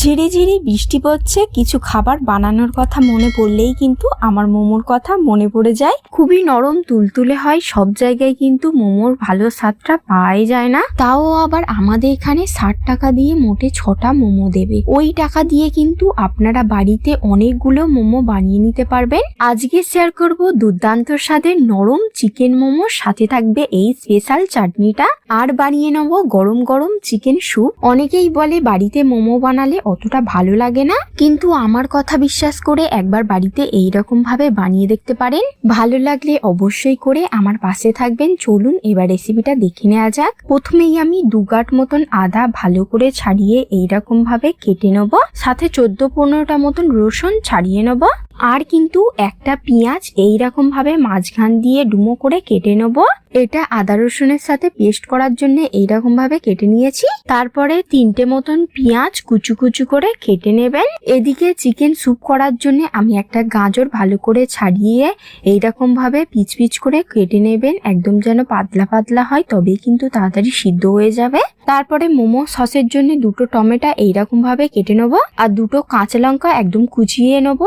ঝিরি ঝিরি বৃষ্টি পড়ছে, কিছু খাবার বানানোর কথা মনে পড়লেই কিন্তু আমার মোমোর কথা মনে পড়ে যায়। খুবই নরম তুলতুলে হয়, সব জায়গায় কিন্তু মোমোর ভালো স্বাদটা পাওয়াই যায় না। তাও আবার আমাদের এখানে ষাট টাকা দিয়ে মোটে ছটা মোমো দেবে। ওই টাকা দিয়ে কিন্তু আপনারা বাড়িতে অনেকগুলো মোমো বানিয়ে নিতে পারবেন। আজকে শেয়ার করব দুর্দান্ত স্বাদের নরম চিকেন মোমো, সাথে থাকবে এই স্পেশাল চাটনিটা। আর বানিয়ে নেব গরম গরম চিকেন স্যুপ অনেকেই বলে বাড়িতে মোমো বানালে অতটা ভালো লাগে না। কিন্তু আমার কথা বিশ্বাস করে একবার বাড়িতে এই রকম ভাবে বানিয়ে দেখতে পারেন। ভালো লাগলে অবশ্যই করে আমার পাশে থাকবেন। চলুন এবার রেসিপিটা দেখে নেওয়া যাক। প্রথমেই আমি দু গাঁট মতন আদা ভালো করে ছাড়িয়ে এইরকম ভাবে কেটে নেব। সাথে চোদ্দ পনেরোটা মতন রসুন ছাড়িয়ে নেব। আর কিন্তু একটা পেঁয়াজ এইরকম ভাবে মাঝখান দিয়ে ডুমো করে কেটে নেব। এটা আদা রসুনের সাথে পেস্ট করার জন্য এইরকম ভাবে কেটে নিয়েছি। তারপরে তিনটে মতন পেঁয়াজ কুচু কুচু করে কেটে নেবেন। এদিকে চিকেন স্যুপ করার জন্য আমি একটা গাজর ভালো করে ছাড়িয়ে এইরকম ভাবে পিচ পিচ করে কেটে নেবেন। একদম যেন পাতলা পাতলা হয়, তবেই কিন্তু তাড়াতাড়ি সিদ্ধ হয়ে যাবে। তারপরে মোমো সসের জন্য দুটো টমেটো এইরকমভাবে কেটে নেব, আর দুটো কাঁচা লঙ্কা একদম কুচিয়ে নেব।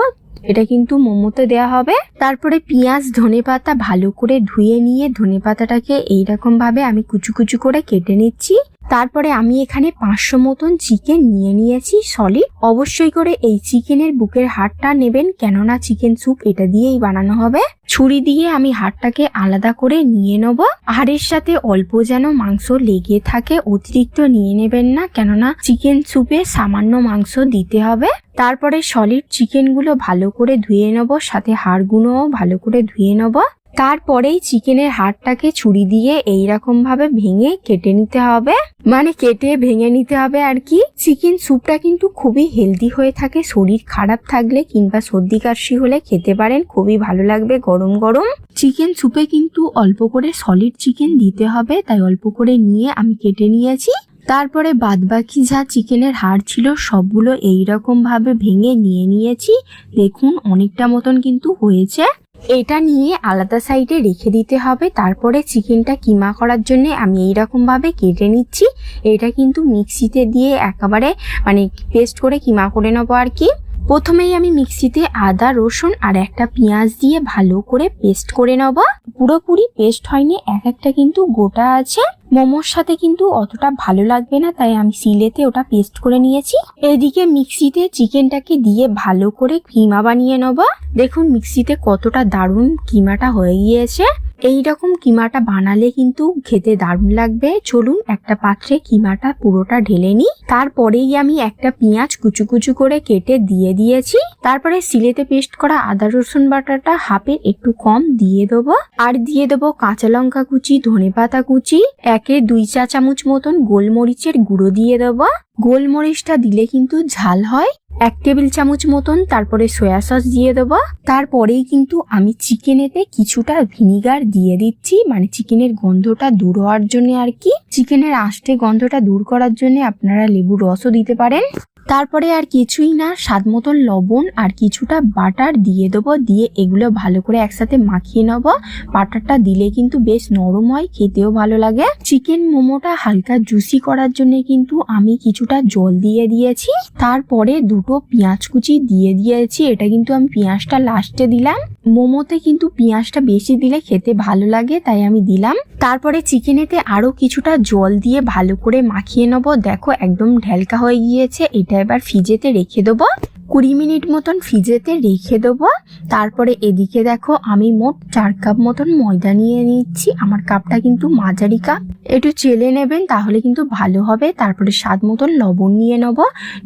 এটা কিন্তু মোমোতে দেওয়া হবে। তারপরে পেঁয়াজ, ধনে পাতা ভালো করে ধুয়ে নিয়ে ধনে পাতাটাকে এইরকম ভাবে আমি কুচু কুচু করে কেটে নিচ্ছি। তারপরে আমি এখানে পাঁচশো মতন চিকেন নিয়ে নিয়েছি সলিড অবশ্যই করে এই চিকেনের বুকের হাড়টা নেবেন, কেননা চিকেন স্যুপ এটা দিয়েই বানানো হবে। ছুরি দিয়ে আমি হাড়টাকে আলাদা করে নিয়ে নেব। হাড়ের সাথে অল্প যেন মাংস লেগে থাকে, অতিরিক্ত নিয়ে নেবেন না, কেননা চিকেন স্যুপে সামান্য মাংস দিতে হবে। তারপরে সলিড চিকেনগুলো ভালো করে ধুয়ে নেব, সাথে হাড়গুলোও ভালো করে ধুয়ে নেব। তারপরেই চিকেনের হাড়টাকে ছুরি দিয়ে এইরকম ভাবে ভেঙে কেটে নিতে হবে। মানে কেটে ভেঙে নিতে হবে আর কি। চিকেন স্যুপটা কিন্তু খুবই হেলদি হয়ে থাকে, শরীর খারাপ থাকলে কিংবা সর্দি কাশি হলে খেতে পারেন, খুবই ভালো লাগবে গরম গরম। চিকেন স্যুপে কিন্তু অল্প করে সলিড চিকেন দিতে হবে, তাই অল্প করে নিয়ে আমি কেটে নিয়েছি। তারপরে বাদবাকি যা চিকেনের হাড় ছিল সবগুলো এইরকম ভাবে ভেঙে নিয়ে নিয়েছি। দেখুন, অনেকটা মতন কিন্তু হয়েছে। এটা নিয়ে আলাদা সাইডে রেখে দিতে হবে। তারপরে চিকেনটা কিমা করার জন্য আমি এই ভাবে কেটে নিচ্ছি। এটা কিন্তু মিক্সিতে দিয়ে একেবারে মানে পেস্ট করে কিমা করে নেব আর কি। প্রথমেই আমি মিক্সিতে আদা, রসুন আর একটা পেঁয়াজ দিয়ে ভালো করে পেস্ট করে নেব। পুরোপুরি পেস্ট হয়নি, এক একটা কিন্তু গোটা আছে। মোমোর সাথে কিন্তু অতটা ভালো লাগবে না, তাই আমি সিলেতে ওটা পেস্ট করে নিয়েছি। এদিকে মিক্সিতে চিকেনটাকে দিয়ে ভালো করে কিমা বানিয়ে নেব। দেখুন মিক্সিতে কতটা দারুণ কিমাটা হয়ে গিয়েছে। এই রকম কিমাটা বানালে কিন্তু খেতে দারুণ লাগবে। চলুন একটা পাত্রে কিমাটা পুরোটা ঢেলে নিই। তারপরেই আমি একটা পেঁয়াজ কুচু কুচু করে কেটে দিয়ে দিয়েছি। তারপরে সিলেতে পেস্ট করা আদা, রসুন বাটাটা হাফের একটু কম দিয়ে দেবো। আর দিয়ে দেবো কাঁচা লঙ্কা কুচি, ধনে পাতা কুচি, একে দুই চা চামচ মতন গোলমরিচের গুঁড়ো দিয়ে দেবো। গোলমরিচটা দিলে কিন্তু ঝাল হয়। এক টেবিল চামচ মতন তারপরে সয়া সস দিয়ে দেবো। তারপরেই কিন্তু আমি চিকেনেতে কিছুটা ভিনিগার দিয়ে দিচ্ছি। মানে চিকেনের গন্ধটা দূর হওয়ার জন্য আর কি। চিকেনের আষ্টে গন্ধটা দূর করার জন্য আপনারা লেবুর রসও দিতে পারেন। তারপরে আর কিছুই না, স্বাদ মতন লবণ আর কিছুটা বাটার দিয়ে দেবো, দিয়ে এগুলো ভালো করে একসাথে মাখিয়ে নেব। বাটারটা দিলে কিন্তু বেশ নরম হয়, খেতেও ভালো লাগে। চিকেন মোমোটা হালকা জুসি করার জন্য কিন্তু আমি কিছুটা জল দিয়ে দিয়েছি। তারপরে দুটো পেঁয়াজ কুচি দিয়ে দিয়েছি, এটা কিন্তু আমি পেঁয়াজটা লাস্টে দিলাম। মোমোতে কিন্তু পেঁয়াজটা বেশি দিলে খেতে ভালো লাগে, তাই আমি দিলাম। তারপরে চিকেনেতে আরও কিছুটা জল দিয়ে ভালো করে মাখিয়ে নেব। দেখো একদম ঢেলকা হয়ে গিয়েছে, এটা এবার ফ্রিজেতে রেখে দেবো। কুড়ি মিনিট মতন ফ্রিজেতে রেখে দেবো। তারপরে এদিকে দেখো আমি মোট চার কাপ মতন ময়দা নিয়ে নিচ্ছি। আমার কাপটা কিন্তু মাঝারি কাপ। একটু চেলে নেবেন তাহলে কিন্তু ভালো হবে। তারপরে স্বাদ মতন লবণ নিয়ে নেব।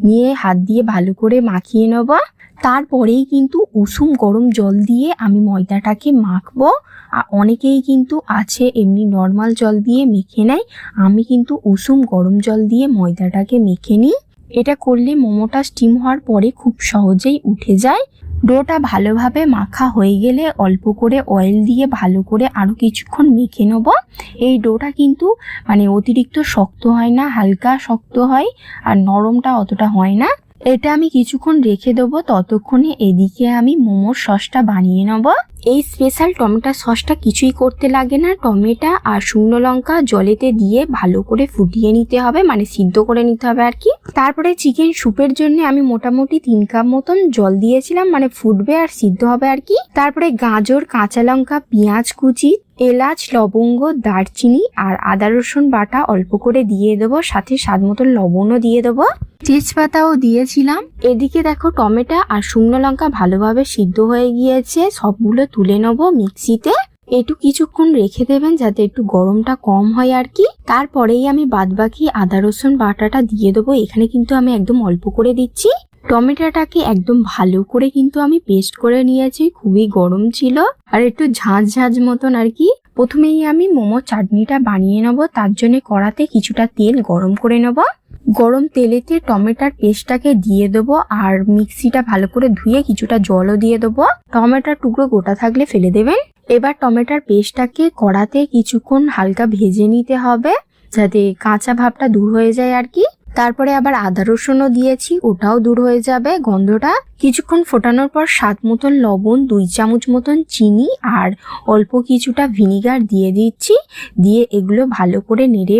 নিয়ে হাত দিয়ে ভালো করে মাখিয়ে নেব। তারপরেই কিন্তু উষুম গরম জল দিয়ে আমি ময়দাটাকে মাখবো। আর অনেকেই কিন্তু আছে এমনি নর্মাল জল দিয়ে মেখে নেয়। আমি কিন্তু উষুম গরম জল দিয়ে ময়দাটাকে মেখে নিই। এটা করলে মোমোটা স্টিম হওয়ার পরে খুব সহজেই উঠে যায়। ডোটা ভালোভাবে মাখা হয়ে গেলে অল্প করে অয়েল দিয়ে ভালো করে আরও কিছুক্ষণ মেখে নেব। এই ডোটা কিন্তু মানে অতিরিক্ত শক্ত হয় না, হালকা শক্ত হয় আর নরমটা অতটা হয় না। এটা আমি কিছুক্ষণ রেখে দেবো, ততক্ষণে এদিকে আমি মোমোর সসটা বানিয়ে নেব। এই স্পেশাল টমেটো সসটা কিছুই করতে লাগে না, টমেটো আর শুকনো লঙ্কা জলেতে দিয়ে ভালো করে ফুটিয়ে নিতে হবে মানে সিদ্ধ করে নিতে হবে আর কি। তারপরে চিকেন স্যুপের জন্য আমি মোটামুটি তিন কাপ মতন জল দিয়েছিলাম মানে ফুটবে আর সিদ্ধ হবে আর কি। তারপরে গাজর, কাঁচা লঙ্কা, পেঁয়াজ কুচি এলাচ, লবঙ্গ, দারচিনি আর আদা রসুন বাটা অল্প করে দিয়ে দেবো, সাথে স্বাদ মতো লবণও দিয়ে দেবো। তেজপাতাও দিয়েছিলাম। এদিকে দেখো টমেটো আর শুকনো লঙ্কা ভালোভাবে সিদ্ধ হয়ে গিয়েছে, সবগুলো তুলে নেব মিক্সিতে। একটু কিছুক্ষণ রেখে দেবেন যাতে একটু গরমটা কম হয় আর কি। তারপরেই আমি বাদবাকি আদা রসুন বাটাটা দিয়ে দেবো। এখানে কিন্তু আমি একদম অল্প করে দিচ্ছি। টমেটোটাকে একদম ভালো করে কিন্তু আমি পেস্ট করে নিয়েছি, খুবই গরম ছিল। আর একটু ঝাঁঝ ঝাঁঝ মতন আর কি। প্রথমেই আমি মোমো চাটনিটা বানিয়ে নেব, তার জন্য কড়াতে কিছুটা তেল গরম করে নেব। গরম তেলেতে টমেটোর পেস্টটাকে দিয়ে দেবো আর মিক্সিটা ভালো করে ধুয়ে কিছুটা জলও দিয়ে দেবো। টমেটোর টুকরো গোটা থাকলে ফেলে দেবেন। এবার টমেটোর পেস্টটাকে কড়াতে কিছুক্ষণ হালকা ভেজে নিতে হবে, যাতে কাঁচা ভাবটা দূর হয়ে যায় আর কি। তারপরে আবার আদা রসুনও দিয়েছি, ওটাও দূর হয়ে যাবে। গন্ধটা কিছুক্ষণ ফোটানোর পর স্বাদ মতন লবণ, দুই চামচ মতন চিনি আর অল্প কিছুটা ভিনিগার দিয়ে দিচ্ছি। দিয়ে এগুলো ভালো করে নেড়ে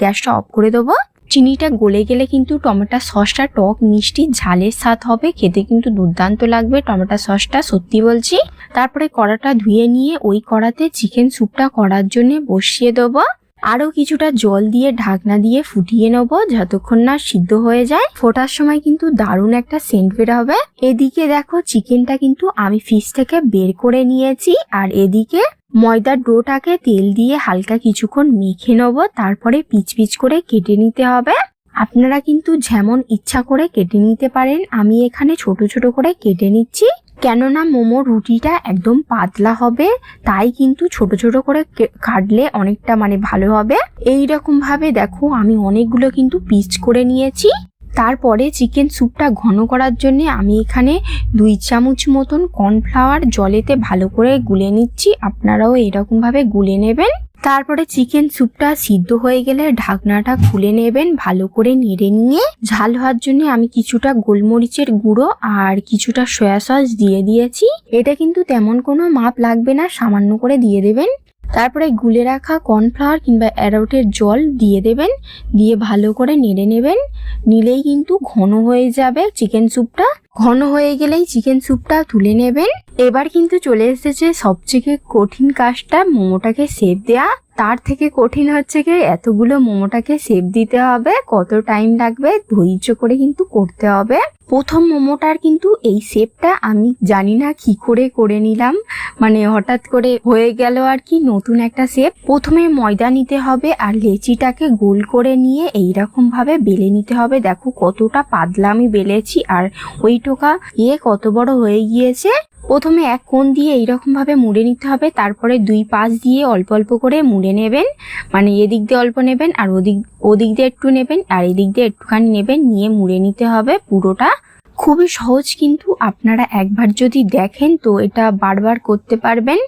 গ্যাসটা অফ করে দেবো। চিনিটা গলে গেলে কিন্তু টমেটো সসটা টক মিষ্টি ঝালের স্বাদ হবে, খেতে কিন্তু দুর্দান্ত লাগবে টমেটো সসটা, সত্যি বলছি। তারপরে কড়াটা ধুয়ে নিয়ে ওই কড়াতে চিকেন স্যুপটা করার জন্য বসিয়ে দেবো। আরও কিছুটা জল দিয়ে ঢাকনা দিয়ে ফুটিয়ে নেব যতক্ষণ না সিদ্ধ হয়ে যায়। ফোটার সময় কিন্তু দারুণ একটা সেন্ট বের হবে। এদিকে দেখো চিকেনটা কিন্তু আমি ফিশ থেকে বের করে নিয়েছি আর এদিকে ময়দার ডোটাকে তেল দিয়ে হালকা কিছুক্ষণ মেখে নেব, তারপরে পিচ পিচ করে কেটে নিতে হবে। আপনারা কিন্তু যেমন ইচ্ছা করে কেটে নিতে পারেন, আমি এখানে ছোট ছোট করে কেটে নিচ্ছি। কেননা মোমো রুটিটা একদম পাতলা হবে, তাই কিন্তু ছোট ছোট করে কাটলে অনেকটা মানে ভালো হবে। এই ভাবে দেখো আমি অনেকগুলো কিন্তু পিচ করে নিয়েছি। তারপরে চিকেন স্যুপটা ঘন করার জন্য আমি এখানে দুই চামচ মতন কর্নফ্লাওয়ার জলেতে ভালো করে গুলে নিচ্ছি। আপনারাও এরকম ভাবে গুলে নেবেন। তারপরে চিকেন স্যুপটা সিদ্ধ হয়ে গেলে ঢাকনাটা খুলে নেবেন ভালো করে নেড়ে নিয়ে। ঝাল হওয়ার জন্য আমি কিছুটা গোলমরিচের গুঁড়ো আর কিছুটা সয়া সস দিয়ে দিয়েছি। এটা কিন্তু তেমন কোনো মাপ লাগবে না, সামান্য করে দিয়ে দেবেন। তারপরে গুলে রাখা কর্নফ্লাওয়ার কিংবা অ্যারোটের জল দিয়ে দেবেন। দিয়ে ভালো করে নেড়ে নেবেন। নিলেই কিন্তু ঘন হয়ে যাবে চিকেন স্যুপটা। ঘন হয়ে গেলেই চিকেন স্যুপটা তুলে নেবেন। এবার কিন্তু চলে এসেছে সবথেকে কঠিন কাজটা, মোমোটাকে সেপ দেয়া। তার থেকে কঠিন হচ্ছে কি এতগুলো মোমোটাকে সেপ দিতে হবে, কত টাইম লাগবে, ধৈর্য করে কিন্তু করতে হবে। প্রথম মোমোটার কিন্তু এই শেপটা আমি জানি না কি করে করে নিলাম মানে হঠাৎ করে হয়ে গেল আর কি নতুন একটা শেপ প্রথমে ময়দা নিতে হবে আর লেচিটাকে গোল করে নিয়ে এইরকম ভাবে বেলে নিতে হবে। দেখো কতটা পাতলা আমি বেলেছি আর ওই টোকা ইয়ে কত বড় হয়ে গিয়েছে। প্রথমে এক কোণ দিয়ে এইরকম ভাবে মুড়ে নিতে হবে, তারপরে দুই পাশ দিয়ে অল্প অল্প করে মুড়ে নেবেন। মানে এদিক দিয়ে অল্প নেবেন আর ওদিক ওদিক দিয়ে একটু নেবেন আর এদিক দিয়ে একটুখানি নেবেন, নিয়ে মুড়ে নিতে হবে পুরোটা। খুবই সহজ কিন্তু আপনারা একবার যদি দেখেন তো এটা বারবার করতে পারবেন।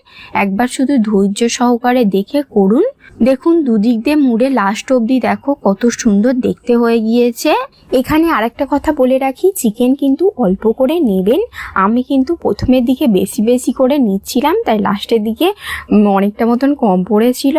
একবার শুধু ধৈর্য সহকারে দেখে করুন। দেখুন দুদিক দিয়ে মুড়ে লাস্ট অবধি দেখো কত সুন্দর দেখতে হয়ে গিয়েছে। এখানে আরেকটা কথা বলে রাখি চিকেন কিন্তু অল্প করে নেবেন। আমি কিন্তু প্রথমের দিকে বেশি বেশি করে নিচ্ছিলাম, তাই লাস্টের দিকে অনেকটা মতন কম পড়েছিল।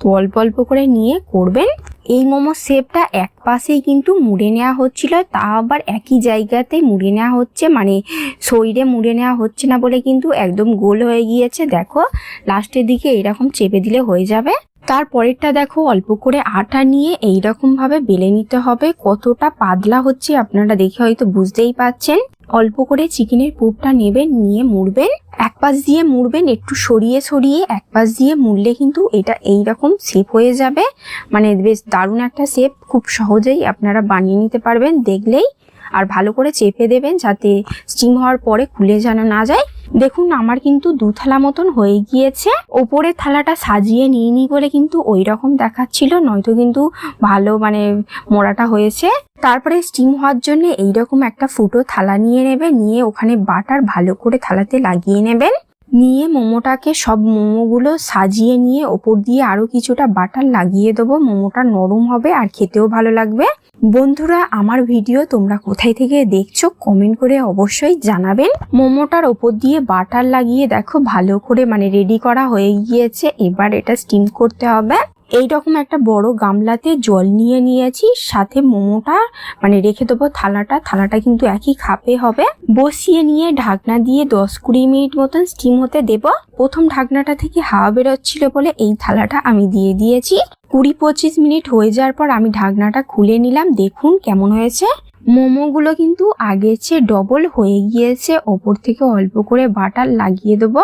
তো অল্প অল্প করে নিয়ে করবেন। এই মোমো শেপটা এক পাশেই কিন্তু মুড়ে নেওয়া হচ্ছিল, তা আবার একই জায়গাতে মুড়ে নেওয়া হচ্ছে মানে শরীরে মুড়ে নেওয়া হচ্ছে না বলে কিন্তু একদম গোল হয়ে গিয়েছে। দেখো, লাস্টের দিকে এরকম চেপে দিলে হয়ে যাবে। তারপরেরটা দেখো, অল্প করে আটা নিয়ে এইরকম ভাবে বেলে নিতে হবে। কতটা পাতলা হচ্ছে আপনারা দেখে হয়তো বুঝতেই পাচ্ছেন অল্প করে চিকেনের পুরটা নেবেন, নিয়ে মুড়বেন। এক পাশ দিয়ে মুড়বেন, একটু সরিয়ে সরিয়ে এক পাশ দিয়ে মুড়লে কিন্তু এটা এই রকম শেপ হয়ে যাবে। মানে বেশ দারুণ একটা শেপ খুব সহজেই আপনারা বানিয়ে নিতে পারবেন দেখলেই। আর ভালো করে চেপে দেবেন যাতে স্টিম হওয়ার পরে খুলে যেন না যায়। দেখুন, আমার কিন্তু দু থালা মতন হয়ে গিয়েছে। ওপরের থালাটা সাজিয়ে নিয়ে নি বলে কিন্তু ওই রকম দেখাচ্ছিল, নয়তো কিন্তু ভালো মানে মোড়াটা হয়েছে। তারপরে স্টিম হওয়ার জন্য এইরকম একটা ফুটো থালা নিয়ে নেবে নিয়ে ওখানে বাটার ভালো করে থালাতে লাগিয়ে নেবেন। নিয়ে মোমোটাকে সব মোমোগুলো সাজিয়ে নিয়ে ওপর দিয়ে আরও কিছুটা বাটার লাগিয়ে দেবো। মোমোটা নরম হবে আর খেতেও ভালো লাগবে। বন্ধুরা, আমার ভিডিও তোমরা কোথায় থেকে দেখছ কমেন্ট করে অবশ্যই জানাবেন। মোমোটার ওপর দিয়ে বাটার লাগিয়ে দেখো ভালো করে মানে রেডি করা হয়ে গিয়েছে। এবার এটা স্টিম করতে হবে। এইরকম একটা বড় গামলাতে জল নিয়ে নিয়েছি, সাথে মোমোটা মানে রেখে দেবো থালাটা থালাটা কিন্তু একই খাপে হবে। বসিয়ে নিয়ে ঢাকনা দিয়ে দশ কুড়ি মিনিট মতন স্টিম হতে দেব। প্রথম ঢাকনাটা থেকে হাওয়া বেরোচ্ছিল বলে এই থালাটা আমি দিয়ে দিয়েছি। কুড়ি পঁচিশ মিনিট হয়ে যাওয়ার পর আমি ঢাকনাটা খুলে নিলাম, দেখুন কেমন হয়েছে। মোমোগুলো কিন্তু আগের চেয়ে ডবল হয়ে গিয়েছে, ওপর থেকে অল্প করে বাটার লাগিয়ে দেবো,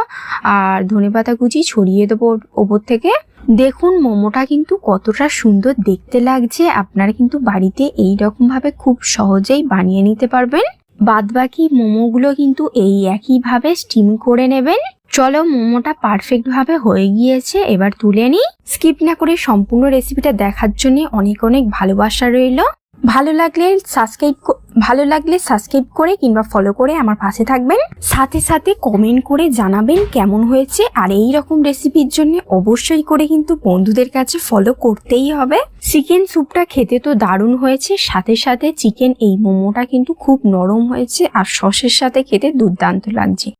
আর ধনেপাতা কুচি ছড়িয়ে দেবো ওপর থেকে। দেখুন মোমোটা কিন্তু কতটা সুন্দর দেখতে লাগছে, আপনারা কিন্তু বাড়িতে এই রকম ভাবে খুব সহজেই বানিয়ে নিতে পারবেন। বাদ বাকি মোমোগুলো কিন্তু এই একইভাবে স্টিম করে নেবেন। চলো মোমোটা পারফেক্ট ভাবে হয়ে গিয়েছে, এবার তুলে নিই। স্কিপ না করে সম্পূর্ণ রেসিপিটা দেখার জন্য অনেক অনেক ভালোবাসা রইল। ভালো লাগলে সাবস্ক্রাইব ভালো লাগলে সাবস্ক্রাইব করে কিংবা ফলো করে আমার পাশে থাকবেন। সাথে সাথে কমেন্ট করে জানাবেন কেমন হয়েছে, আর এই রকম রেসিপির জন্য অবশ্যই করে কিন্তু বন্ধুদের কাছে ফলো করতেই হবে। চিকেন স্যুপটা খেতে তো দারুণ হয়েছে, সাথে সাথে চিকেন এই মোমোটা কিন্তু খুব নরম হয়েছে, আর সসের সাথে খেতে দুর্দান্ত লাগছে।